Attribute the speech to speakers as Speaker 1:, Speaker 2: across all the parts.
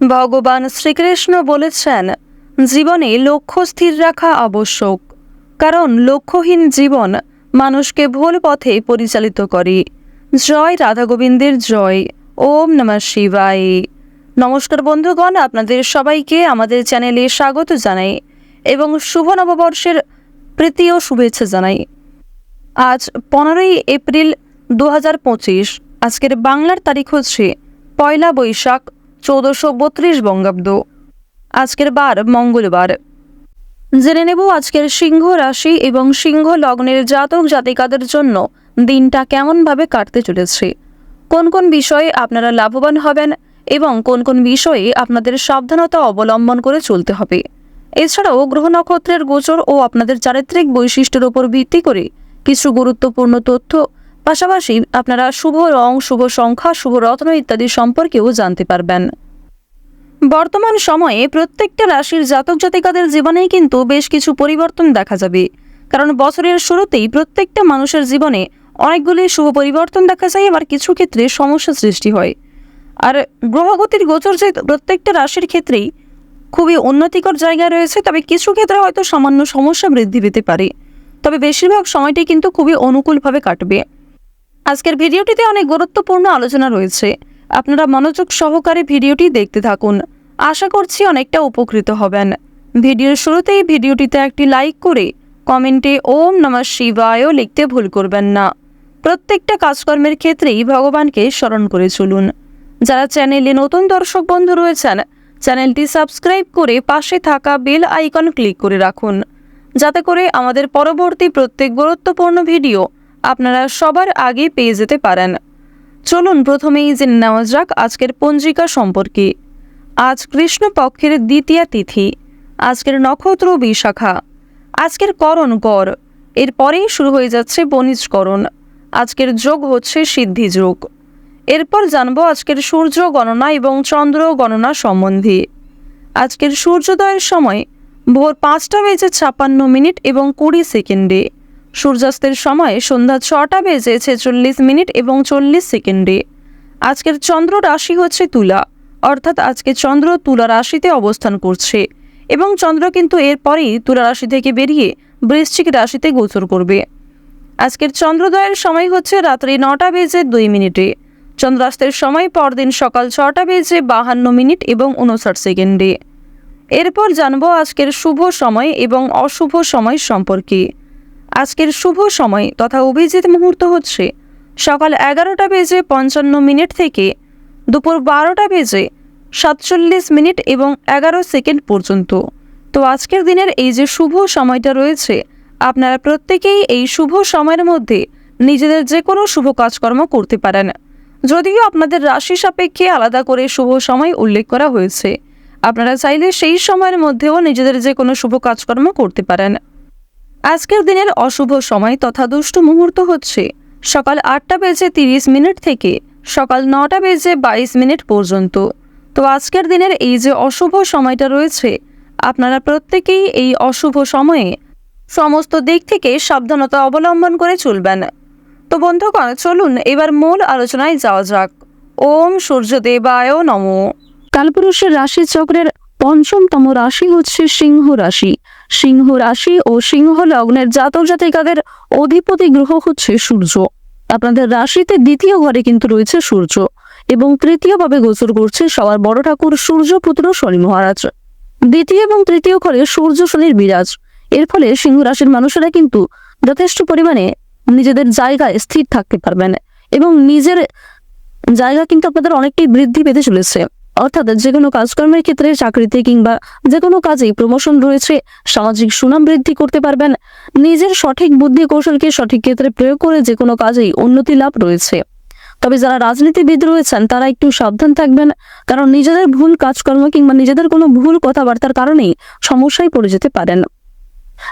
Speaker 1: ভগবান শ্রীকৃষ্ণ বলেছেন, জীবনে লক্ষ্য স্থির রাখা আবশ্যক, কারণ লক্ষ্যহীন জীবন মানুষকে ভুল পথে পরিচালিত করে। জয় রাধা গোবিন্দের জয়, ওম নমঃ শিবায়। নমস্কার বন্ধুগণ, আপনাদের সবাইকে আমাদের চ্যানেলে স্বাগত জানাই এবং শুভ নববর্ষের প্রীতি ও শুভেচ্ছা জানাই। আজ পনেরোই এপ্রিল দু হাজার পঁচিশ, আজকের বাংলার তারিখ হচ্ছে পয়লা বৈশাখ চৌদ্দশো বত্রিশ বঙ্গাব্দ। আজকের বার মঙ্গলবার। জেনে নেব আজকের সিংহ রাশি এবং সিংহ লগ্নের জাতক জাতিকাদের জন্য দিনটা কেমনভাবে কাটতে চলেছে। কোন কোন বিষয়ে আপনারা লাভবান হবেন এবং কোন কোন বিষয়ে আপনাদের সাবধানতা অবলম্বন করে চলতে হবে। এছাড়াও গ্রহ নক্ষত্রের গোচর ও আপনাদের চারিত্রিক বৈশিষ্ট্যের উপর ভিত্তি করে কিছু গুরুত্বপূর্ণ তথ্য পাশাপাশি আপনারা শুভ রং, শুভ সংখ্যা, শুভ রত্ন ইত্যাদি সম্পর্কেও জানতে পারবেন। বর্তমান সময়ে প্রত্যেকটা রাশির জাতক জাতিকাদের জীবনেই কিন্তু বেশ কিছু পরিবর্তন দেখা যাবে। কারণ বছরের শুরুতেই প্রত্যেকটা মানুষের জীবনে অনেকগুলি শুভ পরিবর্তন দেখা যায়, আবার কিছু ক্ষেত্রে সমস্যা সৃষ্টি হয়। আর গ্রহগতির গোচর যে প্রত্যেকটা রাশির ক্ষেত্রেই খুবই উন্নতিকর জায়গায় রয়েছে, তবে কিছু ক্ষেত্রে হয়তো সামান্য সমস্যা বৃদ্ধি পেতে পারে। তবে বেশিরভাগ সময়টি কিন্তু খুবই অনুকূলভাবে কাটবে। আজকের ভিডিওটিতে অনেক গুরুত্বপূর্ণ আলোচনা রয়েছে। আপনারা মনোযোগ সহকারে ভিডিওটি দেখতে থাকুন। আশা করছি অনেকটা উপকৃত হবেন। ভিডিওর শুরুতেই ভিডিওটিতে একটি লাইক করে কমেন্টে ওম নমঃ শিবায়ও লিখতে ভুল করবেন না। প্রত্যেকটা কাজকর্মের ক্ষেত্রেই ভগবানকে স্মরণ করে চলুন। যারা চ্যানেলে নতুন দর্শক বন্ধু রয়েছেন, চ্যানেলটি সাবস্ক্রাইব করে পাশে থাকা বেল আইকন ক্লিক করে রাখুন। যাতে করে আমাদের পরবর্তী প্রত্যেক গুরুত্বপূর্ণ ভিডিও আপনারা সবার আগে পেয়ে যেতে পারেন। চলুন প্রথমেই জেনে নেওয়া যাক আজকের পঞ্জিকা সম্পর্কে। আজ কৃষ্ণপক্ষের দ্বিতীয়া তিথি, আজকের নক্ষত্র বিশাখা। আজকের করণ কর এরপরেই শুরু হয়ে যাচ্ছে বণিজকরণ। আজকের যোগ হচ্ছে সিদ্ধি যোগ। এরপর জানব আজকের সূর্য গণনা এবং চন্দ্র গণনা সম্বন্ধে। আজকের সূর্যোদয়ের সময় ভোর পাঁচটা বেজে ছাপ্পান্ন মিনিট এবং কুড়ি সেকেন্ডে। সূর্যাস্তের সময় সন্ধ্যা ছটা বেজে ছেচল্লিশ মিনিট এবং চল্লিশ সেকেন্ডে। আজকের চন্দ্র রাশি হচ্ছে তুলা, অর্থাৎ আজকে চন্দ্র তুলা রাশিতে অবস্থান করছে এবং চন্দ্র কিন্তু এরপরেই তুলা রাশি থেকে বেরিয়ে বৃশ্চিক রাশিতে গোচর করবে। আজকের চন্দ্রোদয়ের সময় হচ্ছে রাত্রি নটা বেজে দুই মিনিটে। চন্দ্রাস্তের সময় পরদিন সকাল ছটা বেজে বাহান্ন মিনিট এবং উনষাট সেকেন্ডে। এরপর জানব আজকের শুভ সময় এবং অশুভ সময় সম্পর্কে। আজকের শুভ সময় তথা অভিজিৎ মুহূর্ত হচ্ছে সকাল এগারোটা বেজে পঞ্চান্ন মিনিট থেকে দুপুর বারোটা বেজে সাতচল্লিশ মিনিট এবং এগারো সেকেন্ড পর্যন্ত। তো আজকের দিনের এই যে শুভ সময়টা রয়েছে, আপনারা প্রত্যেকেই এই শুভ সময়ের মধ্যে নিজেদের যে কোনো শুভ কাজকর্ম করতে পারেন। যদিও আপনাদের রাশি সাপেক্ষে আলাদা করে শুভ সময় উল্লেখ করা হয়েছে, আপনারা চাইলে সেই সময়ের মধ্যেও নিজেদের যে কোনো শুভ কাজকর্ম করতে পারেন। আজকের দিনের অশুভ সময় তথা দুষ্ট মুহূর্ত হচ্ছে সকাল আটটা বেজে তিরিশ মিনিট থেকে সকাল নটা বেজে বাইশ মিনিট পর্যন্ত। তো আজকের দিনের এই যে অশুভ সময়টা রয়েছে, আপনারা প্রত্যেকেই এই অশুভ সময়ে সমস্ত দিক থেকে সাবধানতা অবলম্বন করে চলবেন। তো বন্ধুগণ, চলুন এবার মূল আলোচনায় যাওয়া যাক। ওম সূর্যদেবায় নম। কালপুরুষের রাশি চক্রের পঞ্চমতম রাশি হচ্ছে সিংহ রাশি। সিংহ রাশি ও সিংহ লগ্নের জাতক জাতিকাদের অধিপতি গ্রহ হচ্ছে সূর্য। আপনাদের রাশিতে দ্বিতীয় ঘরে কিন্তু রয়েছে সূর্য এবং তৃতীয়ভাবে গোচর করছে সবার বড় ঠাকুর সূর্যপুত্র শনি মহারাজ। দ্বিতীয় এবং তৃতীয় ঘরে সূর্য শনির বিরাজ। এর ফলে সিংহ রাশির মানুষেরা কিন্তু যথেষ্ট পরিমাণে নিজেদের জায়গায় স্থির থাকতে পারবেন এবং নিজের জায়গা কিন্তু আপনাদের অনেকটাই বৃদ্ধি পেতে চলেছে। অর্থাৎ যে কোনো কাজকর্মের ক্ষেত্রে চাকরিতে কিংবা যে কোনো কাজেই প্রমোশন রয়েছে, সামাজিক সুনাম বৃদ্ধি করতে পারবেন। নিজের সঠিক বুদ্ধি কৌশলকে সঠিক ক্ষেত্রে প্রয়োগ করে যে কোনো কাজেই উন্নতি লাভ রয়েছে। তবে যারা রাজনীতিবিদ রয়েছেন, তারা একটু সাবধান থাকবেন, কারণ নিজেদের ভুল কাজকর্ম কিংবা নিজেদের কোনো ভুল কথাবার্তার কারণেই সমস্যায় পড়ে যেতে পারেন।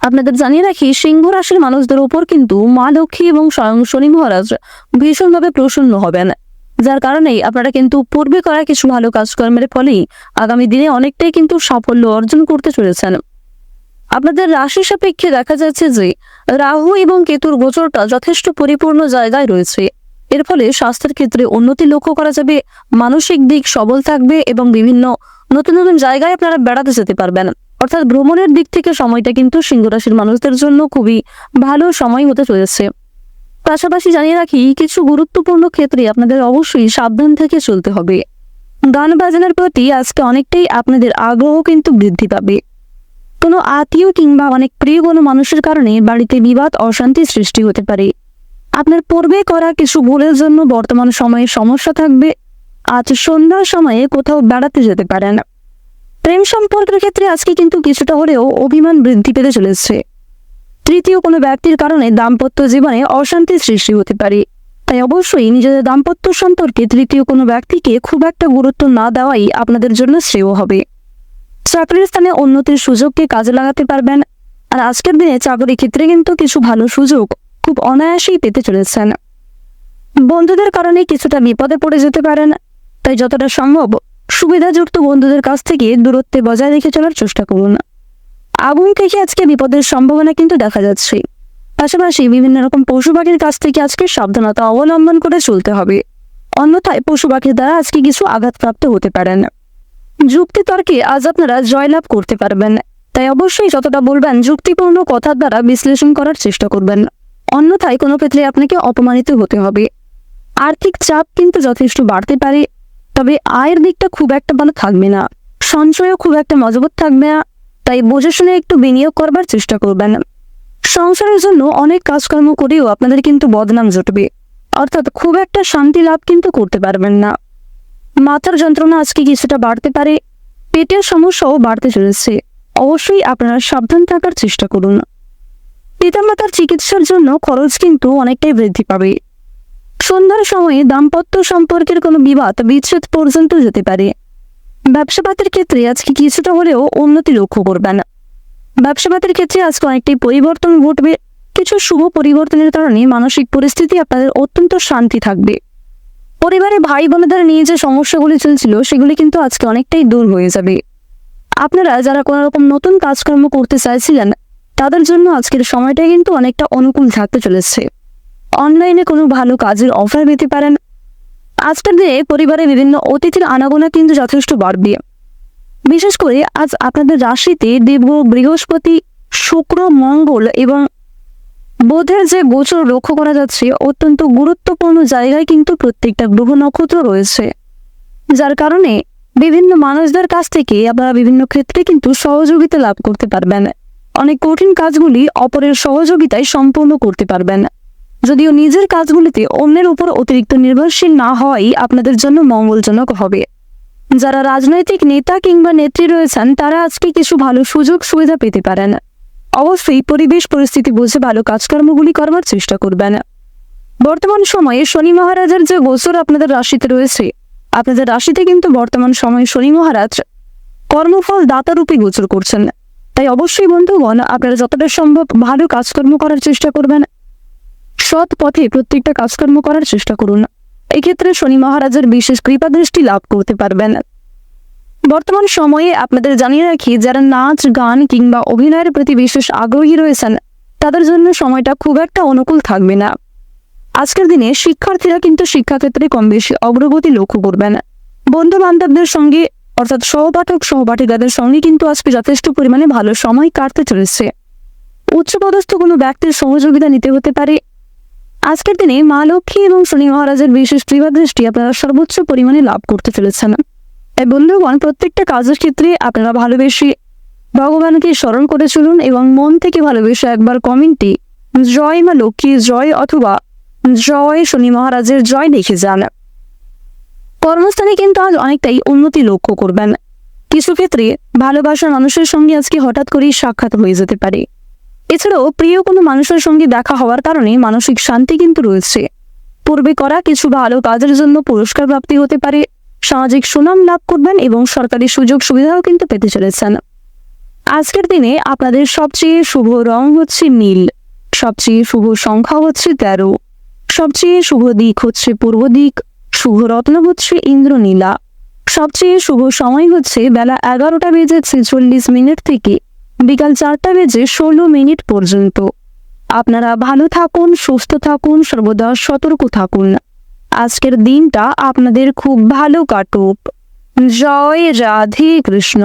Speaker 1: আপনাদের জানিয়ে রাখি, সিংহ রাশির মানুষদের উপর কিন্তু মা লক্ষ্মী এবং স্বয়ং শনি মহারাজ ভীষণভাবে প্রসন্ন হবেন। যার কারণেই আপনারা কিন্তু পূর্বে করা কিছু ভালো কাজকর্মের ফলেই আগামী দিনে অনেকটাই কিন্তু সাফল্য অর্জন করতে চলেছেন। আপনাদের রাশি সাপেক্ষে দেখা যাচ্ছে যে রাহু এবং কেতুর গোচরটা যথেষ্ট পরিপূর্ণ জায়গায় রয়েছে। এর ফলে স্বাস্থ্যের ক্ষেত্রে উন্নতি লক্ষ্য করা যাবে, মানসিক দিক সবল থাকবে এবং বিভিন্ন নতুন নতুন জায়গায় আপনারা বেড়াতে যেতে পারবেন। অর্থাৎ ভ্রমণের দিক থেকে সময়টা কিন্তু সিংহ রাশির মানুষদের জন্য খুবই ভালো সময় হতে চলেছে। পাশাপাশি জানিয়ে রাখি, কিছু গুরুত্বপূর্ণ ক্ষেত্রে আপনাদের অবশ্যই সাবধান থেকে চলতে হবে। গান বাজনার প্রতি আজকে অনেকটাই আপনাদের আগ্রহ কিন্তু বৃদ্ধি পাবে। কোনো আত্মীয় কিংবা অনেক প্রিয় কোনো মানুষের কারণে বাড়িতে বিবাদ, অশান্তি সৃষ্টি হতে পারে। আপনার পূর্বে করা কিছু ভুলের জন্য বর্তমান সময়ে সমস্যা থাকবে। আজ সন্ধ্যার সময়ে কোথাও বেড়াতে যেতে পারেন। প্রেম সম্পর্কের ক্ষেত্রে আজকে কিন্তু কিছুটা হলেও অভিমান বৃদ্ধি পেতে চলেছে। তৃতীয় কোনো ব্যক্তির কারণে দাম্পত্য জীবনে অশান্তির সৃষ্টি হতে পারে। তাই অবশ্যই নিজেদের দাম্পত্য সম্পর্কে তৃতীয় কোনো ব্যক্তিকে খুব একটা গুরুত্ব না দেওয়াই আপনাদের জন্য শ্রেয় হবে। চাকরির স্থানে উন্নতির সুযোগকে কাজে লাগাতে পারবেন। আর আজকের দিনে চাকরির ক্ষেত্রে কিন্তু কিছু ভালো সুযোগ খুব অনায়াসেই পেতে চলেছেন। বন্ধুদের কারণে কিছুটা বিপদে পড়ে যেতে পারেন। তাই যতটা সম্ভব সুবিধাযুক্ত বন্ধুদের কাছ থেকে দূরত্বে বজায় রেখে চলার চেষ্টা করুন। আগুন থেকে আজকে বিপদের সম্ভাবনা কিন্তু দেখা যাচ্ছে। পাশাপাশি বিভিন্ন রকম পশু পাখির কাছ থেকে আজকে সাবধানতা অবলম্বন করে চলতে হবে। অন্যথায় পশু পাখির দ্বারা আজকে কিছু আঘাতপ্রাপ্ত হতে পারেন। যুক্তি তর্কে আজ আপনারা জয়লাভ করতে পারবেন। তাই অবশ্যই যতটা বলবেন যুক্তিপূর্ণ কথার দ্বারা বিশ্লেষণ করার চেষ্টা করবেন। অন্যথায় কোনো ক্ষেত্রে আপনাকে অপমানিত হতে হবে। আর্থিক চাপ কিন্তু যথেষ্ট বাড়তে পারে। তবে আয়ের দিকটা খুব একটা ভালো থাকবে না। সঞ্চয়ও খুব একটা মজবুত থাকবে না। তাই বুঝে শুনে একটু বিনিয়োগ করবার চেষ্টা করবেন। সংসারের জন্য অনেক কাজকর্ম করেও আপনাদের কিন্তু বদনাম জুটবে। অর্থাৎ খুব একটা শান্তি লাভ কিন্তু করতে পারবেন না। মাথার যন্ত্রণা আজকে কিছুটা বাড়তে পারে। পেটের সমস্যাও বাড়তে চলেছে। অবশ্যই আপনারা সাবধান থাকার চেষ্টা করুন। পিতামাতার চিকিৎসার জন্য খরচ কিন্তু অনেকটাই বৃদ্ধি পাবে। সন্ধ্যার সময়ে দাম্পত্য সম্পর্কের কোনো বিবাদ বিচ্ছেদ পর্যন্ত যেতে পারে। ব্যবসাপাতের ক্ষেত্রে আজকে কিছুটা হলেও উন্নতি লক্ষ্য করবেন। ব্যবসাপাতের ক্ষেত্রে আজকে অনেকটাই পরিবর্তন ঘটবে। কিছু শুভ পরিবর্তনের কারণে মানসিক পরিস্থিতি আপনাদের অত্যন্ত শান্তি থাকবে। পরিবারে ভাই বোনেদের নিয়ে যে সমস্যাগুলি চলছিল, সেগুলি কিন্তু আজকে অনেকটাই দূর হয়ে যাবে। আপনারা যারা কোনো রকম নতুন কাজকর্ম করতে চাইছিলেন, তাদের জন্য আজকের সময়টা কিন্তু অনেকটা অনুকূল থাকতে চলেছে। অনলাইনে কোনো ভালো কাজের অফার পেতে পারেন। আজকের দিনে পরিবারে বিভিন্ন অতিথির আনাগোনা কিন্তু যথেষ্ট বাড়বে। বিশেষ করে আজ আপনাদের রাশিতে দেব বৃহস্পতি, শুক্র, মঙ্গল এবং বোধের যে গোচর লক্ষ্য করা যাচ্ছে অত্যন্ত গুরুত্বপূর্ণ জায়গায় কিন্তু প্রত্যেকটা গ্রহ নক্ষত্র রয়েছে। যার কারণে বিভিন্ন মানুষদের কাছ থেকে আপনারা বিভিন্ন ক্ষেত্রে কিন্তু সহযোগিতা লাভ করতে পারবেন। অনেক কঠিন কাজগুলি অপরের সহযোগিতায় সম্পূর্ণ করতে পারবেন। যদিও নিজের কাজগুলিতে অন্যের উপর অতিরিক্ত নির্ভরশীল না হওয়াই আপনাদের জন্য মঙ্গলজনক হবে। যারা রাজনৈতিক নেতা কিংবা নেত্রী রয়েছেন, তারা আজকে কিছু ভালো সুযোগ সুবিধা পেতে পারেন। অবশ্যই পরিবেশ পরিস্থিতি বুঝে ভালো কাজকর্মগুলি করবার চেষ্টা করবেন। বর্তমান সময়ে শনি মহারাজের যে গোচর আপনাদের রাশিতে রয়েছে, আপনাদের রাশিতে কিন্তু বর্তমান সময়ে শনি মহারাজ কর্মফল দাতারূপে গোচর করছেন। তাই অবশ্যই বন্ধুগণ, আপনারা যতটা সম্ভব ভালো কাজকর্ম করার চেষ্টা করবেন। সৎ পথে প্রত্যেকটা কাজকর্ম করার চেষ্টা করুন। এক্ষেত্রে শনি মহারাজের বিশেষ কৃপা দৃষ্টি লাভ করতে পারবেন। বর্তমান সময়ে আপনাদের জানিয়ে রাখি, যারা নাচ, গান কিংবা অভিনয়ের প্রতি বিশেষ আগ্রহী রয়েছেন, তাদের জন্য সময়টা খুব একটা অনুকূল থাকবে না। আজকের দিনে শিক্ষার্থীরা কিন্তু শিক্ষাক্ষেত্রে কম বেশি অগ্রগতি লক্ষ্য করবেন। বন্ধু বান্ধবদের সঙ্গে, অর্থাৎ সহপাঠক সহপাঠিকাদের সঙ্গে কিন্তু আজকে যথেষ্ট পরিমাণে ভালো সময় কাটতে চলেছে। উচ্চপদস্থ কোনো ব্যক্তির সহযোগিতা নিতে হতে পারে আজকের দিনে মা লক্ষ্মী এবং শনি মহারাজের বিশেষ কৃপা দৃষ্টি আপনারা সর্বোচ্চ পরিমাণে লাভ করতে চলেছেন তাই বন্ধুগণ, প্রত্যেকটা কাজের ক্ষেত্রে আপনারা ভালোবেসে ভগবানকে স্মরণ করে চলুন এবং মন থেকে ভালোবেসে একবার কমেন্টে জয় মা লক্ষ্মী, জয় অথবা জয় শনি মহারাজের জয় লিখে যান। কর্মস্থানে কিন্তু আজ অনেকটাই উন্নতি লক্ষ্য করবেন। কিছু ক্ষেত্রে ভালোবাসার মানুষের সঙ্গে আজকে হঠাৎ করেই সাক্ষাৎ হয়ে যেতে পারে। এছাড়াও প্রিয় কোনো মানুষের সঙ্গে দেখা হওয়ার কারণে মানসিক শান্তি কিন্তু রয়েছে। পূর্বে করা কিছু ভালো কাজের জন্য পুরস্কার প্রাপ্তি হতে পারে, সামাজিক সুনাম লাভ করবেন এবং সরকারি সুযোগ সুবিধাও কিন্তু পেতে চলেছেন। আজকের দিনে আপনাদের সবচেয়ে শুভ রং হচ্ছে নীল, সবচেয়ে শুভ সংখ্যা হচ্ছে তেরো, সবচেয়ে শুভ দিক হচ্ছে পূর্ব দিক, শুভ রত্ন হচ্ছে ইন্দ্রনীলা, সবচেয়ে শুভ সময় হচ্ছে বেলা এগারোটা বেজে ছেচল্লিশ মিনিট থেকে বিকাল চারটা বেজে ষোলো মিনিট পর্যন্ত। আপনারা ভালো থাকুন, সুস্থ থাকুন, সর্বদা সতর্ক থাকুন। আজকের দিনটা আপনাদের খুব ভালো কাটুক। জয় রাধে কৃষ্ণ।